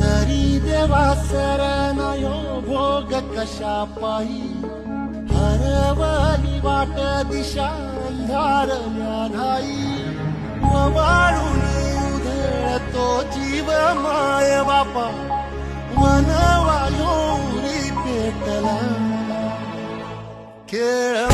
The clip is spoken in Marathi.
तरी देवा नयो भोग कशा पायी हरवली वाट दिशा अंधारल्या नाही वाळून उधळतो जीव माय बापा. मन वायोरी पेटला. खेळ